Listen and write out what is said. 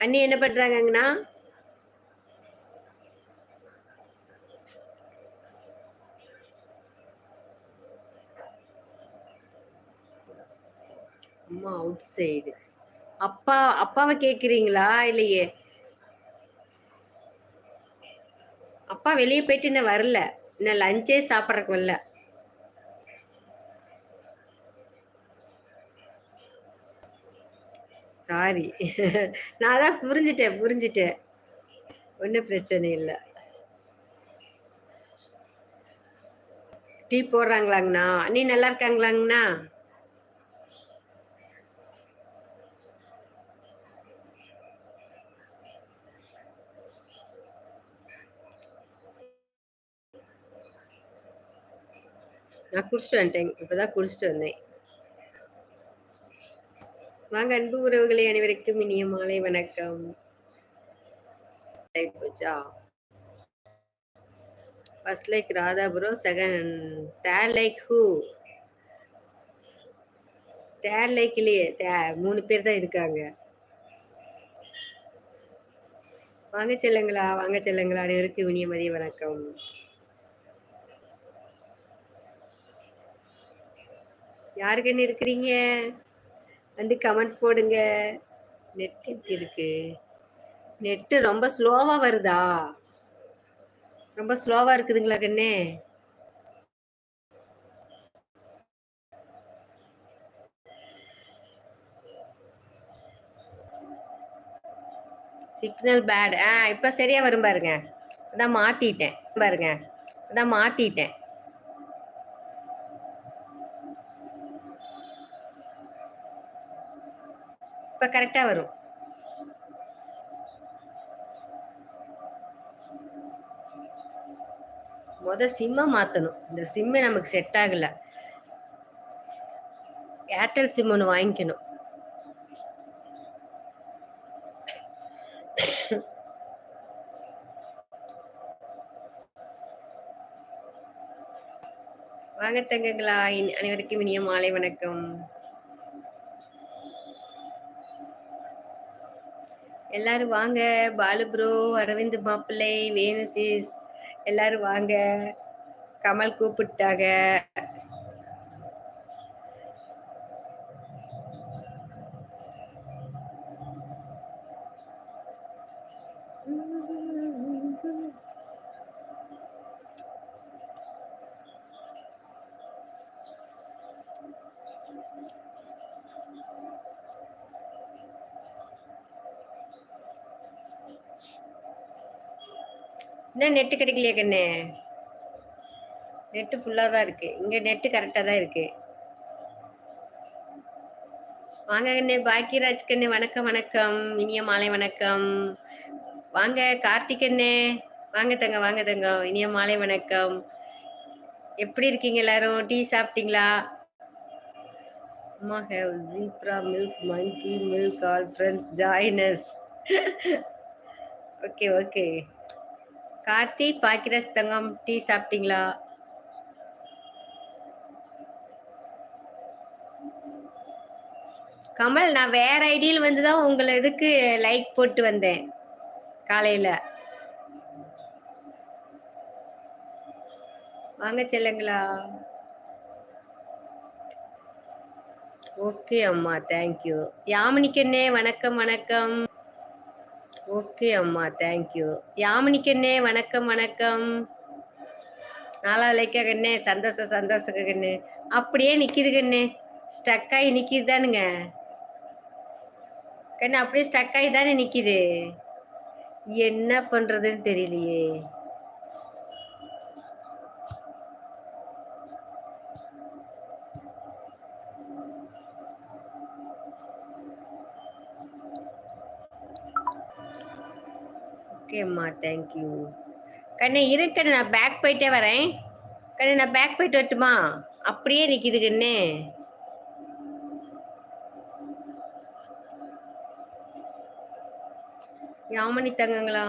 அண்ணி என்ன பண்றாங்கங்கண்ணா? அம்மா அவுட் சைடு அப்பா அப்பாவை கேக்குறீங்களா? இல்லையே. அப்பா வெளியே போயிட்டு இன்னும் வரல. இன்னும் லஞ்சே சாப்பிட்றதுக்கு வரல. சாரி நான் தான் புரிஞ்சிட்டேன் புரிஞ்சிட்டேன். ஒன்றும் பிரச்சனை இல்லை. டீ போடுறாங்களாங்கண்ணா? நீ நல்லா இருக்காங்களாங்கண்ணா? நான் குடிச்சிட்டு வந்துட்டேன். இப்போதான் குடிச்சிட்டு வந்தேன். வாங்க அன்பு உறவுகளை அனைவருக்கும் இனிய மாலை வணக்கம். போச்சா? First like Radhapuram second third like who third லைக்லயே மூணு பேர் தான் இருக்காங்க. வாங்க செல்லுங்களா வாங்க செல்லுங்களா அனைவருக்கும் இனிய மதிய வணக்கம். யாருக்குன்னு இருக்கிறீங்க? வந்து கமெண்ட் போடுங்க. நெட் எப்படி இருக்கு? நெட்டு ரொம்ப ஸ்லோவாக வருதா? ரொம்ப ஸ்லோவாக இருக்குதுங்களா கண்ணே? சிக்னல் பேட் ஆ இப்போ சரியாக வரும் பாருங்க. அதான் மாற்றிட்டேன் பாருங்க. அதான் மாற்றிட்டேன் இப்போ கரெக்டாக வரும். முத சிம்மை மாற்றணும் இந்த சிம்மு நமக்கு செட் ஆகலை. ஏர்டெல் சிம் ஒன்று வாங்கிக்கணும். வாங்க தங்கங்களா அனைவருக்கும் இனிய மாலை வணக்கம். எல்லாரும் வாங்க. பாலு ப்ரோ அரவிந்த் மாப்பிள்ளை வேணுசிஸ் எல்லாரும் வாங்க. கமல் கூப்பிட்டாங்க. என்ன நெட்டு கிடைக்கலையே கண்ணு? நெட்டு ஃபுல்லாக தான் இருக்குது இங்கே நெட்டு கரெக்டாக தான் இருக்குது வாங்க கண்ணு. பாக்கியராஜ் கண்ணு. வணக்கம் வணக்கம். இனிய மாலை வணக்கம். வாங்க கார்த்திகண்ணே வாங்க தங்க வாங்க தங்க. இனிய மாலை வணக்கம். எப்படி இருக்கீங்க எல்லாரும்? டீ சாப்பிட்டீங்களா? அம்மா have zebra milk monkey milk all friends join us okay okay Karthi பாக்கிரஸ் Thangam tea சாப்பிட்டீங்களா? கமல் நான் வேற ஐடியில் வந்து தான் உங்களை இதுக்கு லைக் போட்டு வந்தேன் காலையில். வாங்க செல்லுங்களா. ஓகே அம்மா தேங்க்யூ யாமினிக்கண்ணே வணக்கம் வணக்கம். ஓகே அம்மா தேங்க்யூ யாமினிக்கண்ணே வணக்கம் வணக்கம். நாளா லைக்க கண்ணே சந்தோஷம் சந்தோஷக்க கண்ணு. அப்படியே நிற்கிது கண்ணு. ஸ்டக்காகி நிற்கிது தானுங்க. கண்ணு அப்படியே ஸ்டக்காகி தானே நிற்கிது என்ன பண்ணுறதுன்னு தெரியலையே. ஓகேம்மா தேங்க்யூ கண்ணே இரு நான் பேக் போயிட்டே வரேன். கண்ணே நான் பேக் போயிட்டு வரட்டுமா? அப்படியே நிற்கிது கண்ணே. யாமனி தங்கங்களா?